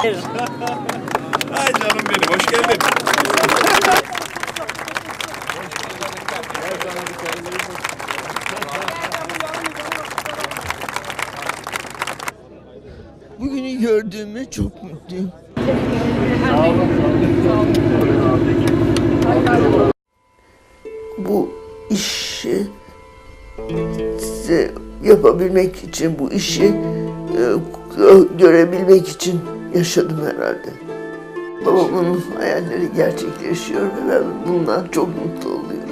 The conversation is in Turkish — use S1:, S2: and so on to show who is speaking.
S1: Ay canım benim, hoş geldin.
S2: Bugünü gördüğüme çok mutluyum. Bu işi yapabilmek için, bu işi e, gö- görebilmek için yaşadım herhalde. Babamın hayalleri gerçekleşiyor ve ben bundan çok mutlu oluyorum.